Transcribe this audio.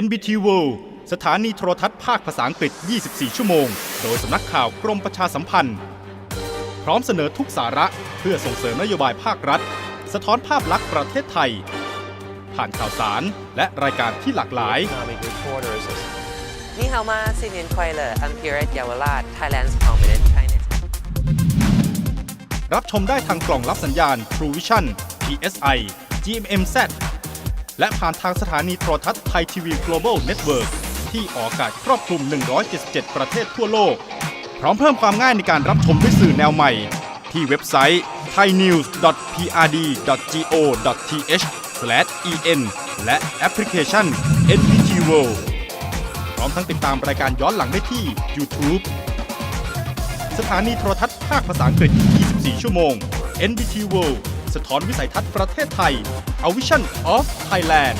NBT World สถานีโทรทัศน์ภาคภาษาอังกฤษ 24 ชั่วโมง โดยสำนักข่าวกรมประชาสัมพันธ์ พร้อมเสนอทุกสาระเพื่อส่งเสริมนโยบายภาครัฐ สะท้อนภาพลักษณ์ประเทศไทย ผ่านข่าวสารและรายการที่หลากหลาย economic reporters นี่เฮามาซีเนียนควายเลอร์อัมพิเรตยาวราช Thailand's prominent Chinese รับชมได้ทางกล่องรับสัญญาณ True Vision PSI GMMZ และผ่านทางสถานีโทรทัศน์ไทยทีวี Global Network ที่ออกอากาศครอบคลุม 177 ประเทศทั่วโลก พร้อมเพิ่มความง่ายในการรับชมด้วยสื่อแนวใหม่ ที่เว็บไซต์ thainews.prd.go.th/en และแอปพลิเคชัน NBT World พร้อมทั้งติดตามรายการย้อนหลังได้ที่ YouTube สถานีโทรทัศน์ภาคภาษาอังกฤษ 24 ชั่วโมง NBT World สะท้อนวิสัยทัศน์ประเทศไทย A Vision of Thailand